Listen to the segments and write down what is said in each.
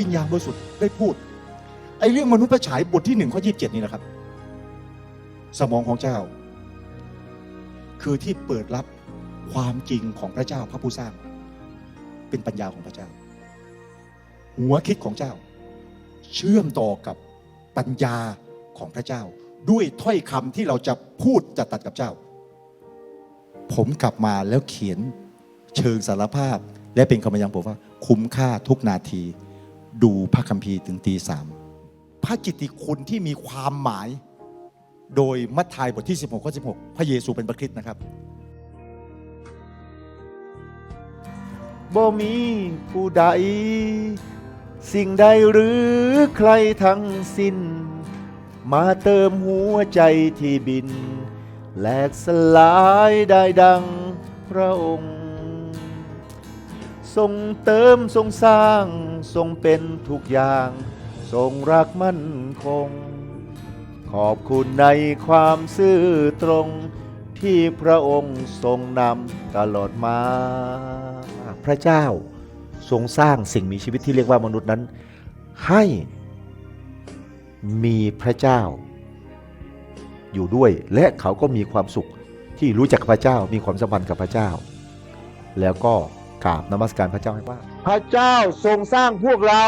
วิญญาณบริสุทธิ์ได้พูดไอ้เรื่องมนุษย์ประฉายบทที่หนึ่งข้อยี่สิบเจ็ดนี่นะครับ สมองของเจ้า คือที่เปิดรับความจริงของพระเจ้าพระผู้สร้าง เป็นปัญญาของพระเจ้า หัวคิดของเจ้า เชื่อมต่อกับปัญญาของพระเจ้า ด้วยถ้อยคำที่เราจะพูดจะตัดกับเจ้า ผมกลับมาแล้วเขียนเชิงสารภาพ และเป็นคำพยานผมว่า คุ้มค่าทุกนาที ดูพระคัมภีร์ถึงตีสามพระกิตติคุณที่มีความหมาย โดยมัทธิวบทที่ 16ข้อ16 พระเยซูเป็นพระคริสต์นะครับบ่มีผู้ใด สิ่งใดหรือใครทั้งสิ้น มาเติมหัวใจที่บินแหลกสลายได้ดังพระองค์ ทรงเติมทรงสร้าง ทรงเป็นทุกอย่าง ทรงรักมั่นคง ขอบคุณในความซื่อตรงที่พระองค์ทรงนำตลอดมา พระเจ้าทรงสร้างสิ่งมีชีวิตที่เรียกว่ามนุษย์นั้น ให้มีพระเจ้า อยู่ด้วยและเขาก็มีความสุขที่รู้จักพระเจ้ามีความสัมพันธ์กับพระเจ้า แล้วก็ กราบนมัสการพระเจ้าให้ว่า พระเจ้าทรงสร้างพวกเรา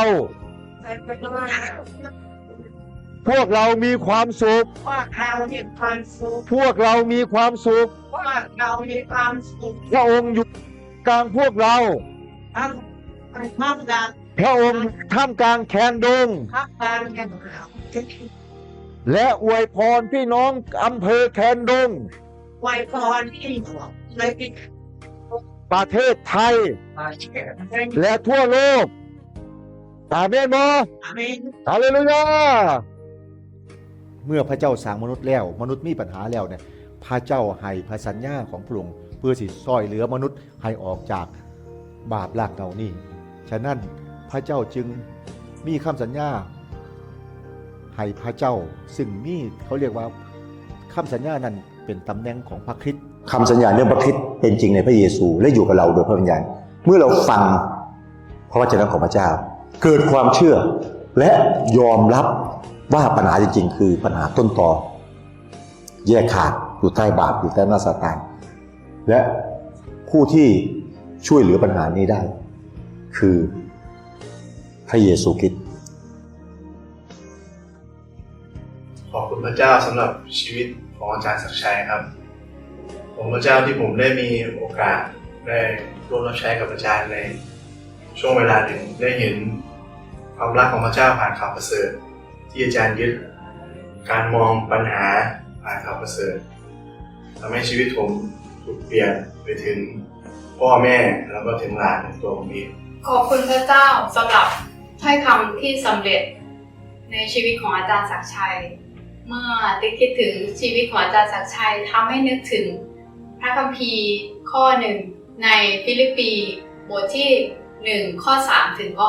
พวกเรามีความสุขว่าเรามีความสุข พวกเรามีความสุขว่าเรามีความสุข พระองค์อยู่กลางพวกเราทั้งท่ามกลางพระองค์ท่ามกลางแคนดงทักการแข่งขันและอวยพรพี่น้องอำเภอแคนดงไวยพรที่ในที่ ประเทศไทยมาเชื่อและทั่วโลก อาเมนบออาเมนฮาเลลูยา เมื่อพระเจ้าสร้างมนุษย์แล้ว มนุษย์มีปัญหาแล้วเนี่ย พระเจ้าให้พระสัญญาของพระองค์เพื่อสิซอยเหลือมนุษย์ให้ออกจากบาปลากเก่านี่ ฉะนั้นพระเจ้าจึงมีคำสัญญาให้พระเจ้า ซึ่งมีเขาเรียกว่าคำสัญญานั้นเป็นตำแหน่งของพระคริสต์ คำสัญญาเรื่องพระคริสต์เป็นจริงในพระเยซู และอยู่กับเราโดยพระวิญญาณ เมื่อเราฟังพระวจนะของพระเจ้า เกิดความเชื่อและยอมรับว่าปัญหาจริง ๆ คือปัญหาต้นตอแยกขาดอยู่ใต้บาปอยู่ใต้หน้าสตานและผู้ที่ช่วยเหลือปัญหานี้ได้ คือพระเยซูคริสต์ขอบคุณพระเจ้าสำหรับชีวิตของอาจารย์ศักดิ์ชัยครับ ผมพระเจ้าที่ผมได้มีโอกาสได้ร่วมรับใช้กับอาจารย์ในช่วงเวลาหนึ่งได้เห็นความรักของพระเจ้าผ่านข่าวประเสริฐ ที่อาจารย์ยึดการมองปัญหาผ่านข่าวประเสริฐทำให้ชีวิตผมถูกเปลี่ยนไปถึงพ่อแม่แล้วก็ถึงหลานตัวผมเองขอบคุณพระเจ้าสำหรับถ้อยคำที่สำเร็จในชีวิตของอาจารย์ศักชัย เมื่อได้คิดถึงชีวิตของอาจารย์ศักชัยทำให้นึกถึง ระคัมภีร์ข้อหนึ่งในฟิลิปปีบทที่ 1 ข้อ 3 ถึงข้อ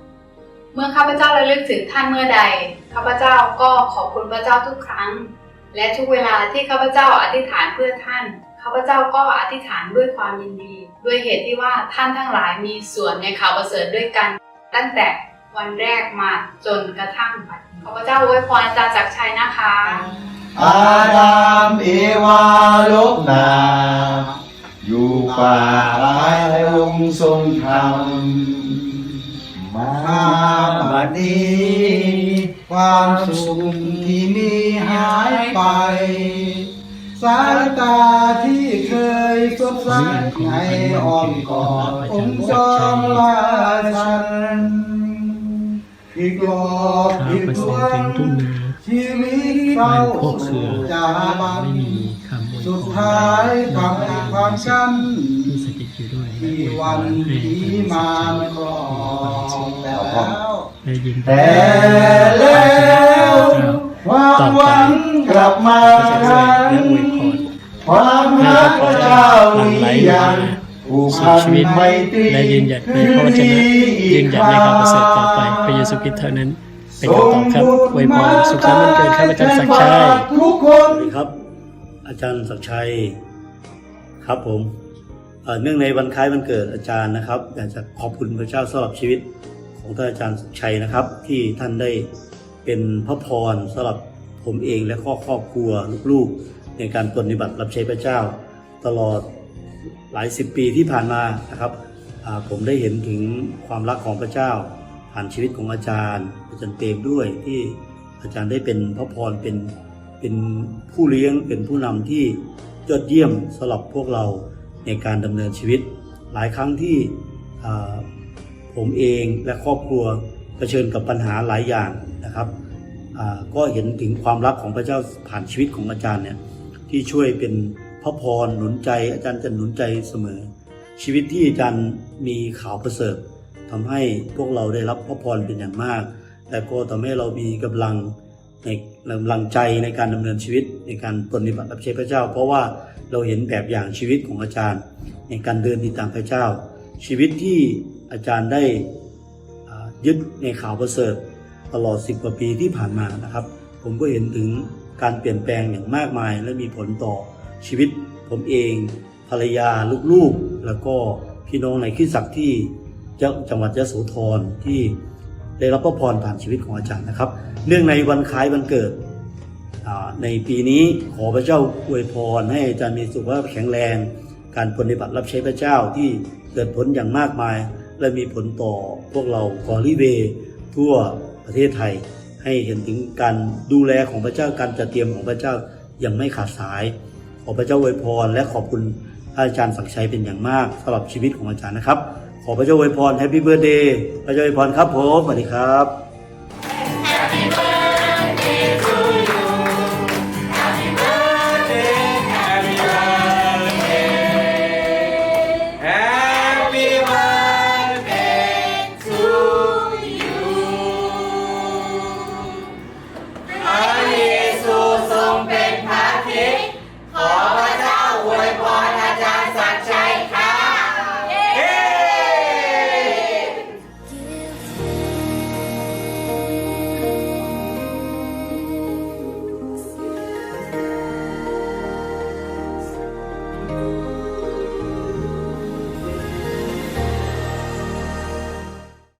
5 เมื่อข้าพเจ้าระลึกถึงท่านเมื่อใด ข้าพเจ้าก็ขอบคุณพระเจ้าทุกครั้ง และทุกเวลาที่ข้าพเจ้าอธิษฐานเพื่อท่าน ข้าพเจ้าก็อธิษฐานด้วยความยินดี ด้วยเหตุที่ว่าท่านทั้งหลายมีส่วนในข่าวประเสริฐด้วยกัน ตั้งแต่วันแรกมาจนกระทั่งบัดนี้ข้าพเจ้าอวยพรอาจารย์จักรชัยนะคะ อาดามเอวา ลบนาอยู่ป่าหลายองค์ทรงธรรมมาบัดนี้ความสุขที่มีหายไป สายตาที่เคยสดใสในอ้อมกอดองค์จอมราชันที่กลอบที่ทวงชีวิตเฝ้าสู่จาบัน สุดท้ายทำให้ความช้ที่สถิอยู่ด้วยที่วันที่มานครองแล้วได้ยินแต่แล้วความหวังกลับมาคและรั้งอวยพรความรักพระเจ้ามีอย่างผูกสู่พันชีวิตไมตรีและยืนหยัดในพระวจนะยืนหยัดในข่าวประเสริฐต่อไปพระเยซูคริสต์เท่านั้น เป็นคำตอบครับอวยพรสุขสันต์วันเกิดข้าพเจ้าศักชัยทุกคนครับ อาจารย์ศักชัยครับผมเนื่องในวันคล้ายวันเกิดอาจารย์นะครับอยากจะขอบคุณพระเจ้าสำหรับชีวิตของท่านอาจารย์สุขชัยนะครับ ที่ท่านได้เป็นพระพรสำหรับผมเองและครอบครอบครัวลูกๆ ในการปฏิบัติรับใช้พระเจ้า ตลอดหลายสิบปีที่ผ่านมานะครับผมได้เห็นถึงความรักของพระเจ้า ผ่านชีวิตของอาจารย์อาจารย์เปรมด้วยที่อาจารย์ได้เป็นพระพรเป็น เป็นผู้เลี้ยงเป็นผู้นำที่ยอดเยี่ยมสำหรับพวกเราในการดำเนินชีวิต หลายครั้งที่ผมเองและครอบครัวเผชิญกับปัญหาหลายอย่างนะครับก็เห็นถึงความรักของพระเจ้าผ่านชีวิตของอาจารย์เนี่ยที่ช่วยเป็นพระพรหนุนใจอาจารย์จะหนุนใจเสมอ ชีวิตที่อาจารย์มีข่าวประเสริฐทำให้พวกเราได้รับพระพรเป็นอย่างมากแต่ก็ทำให้เรามีกำลัง ในกำลังใจในการดำเนินชีวิต ในการปฏิบัติรับใช้พระเจ้า เพราะว่าเราเห็นแบบอย่างชีวิตของอาจารย์ ในการเดินติดตามพระเจ้า ชีวิตที่อาจารย์ได้ยึดในข่าวประเสริฐตลอด 10 กว่าปีที่ผ่านมานะครับ ผมก็เห็นถึงการเปลี่ยนแปลงอย่างมากมาย และมีผลต่อชีวิตผมเอง ภรรยาลูกๆ แล้วก็พี่น้องในคริสตจักรที่จังหวัดยะโสธรที่ ได้รับพระพรผ่านชีวิตของอาจารย์นะครับ เนื่องในวันคล้ายวันเกิดในปีนี้ขอพระเจ้าอวยพรให้อาจารย์มีสุขภาพแข็งแรง การปฏิบัติรับใช้พระเจ้าที่เกิดผลอย่างมากมาย และมีผลต่อพวกเรากอริเวทั่วประเทศไทย ให้เห็นถึงการดูแลของพระเจ้าการจัดเตรียมของพระเจ้าอย่างไม่ขาดสาย ขอพระเจ้าอวยพรและขอบคุณอาจารย์ศักดิ์ชัยเป็นอย่างมากสำหรับชีวิตของอาจารย์นะครับ ขอพระเจ้าอวยพรแฮปปี้เบิร์ดเดย์พระเจ้าอวยพรครับผมสวัสดีครับ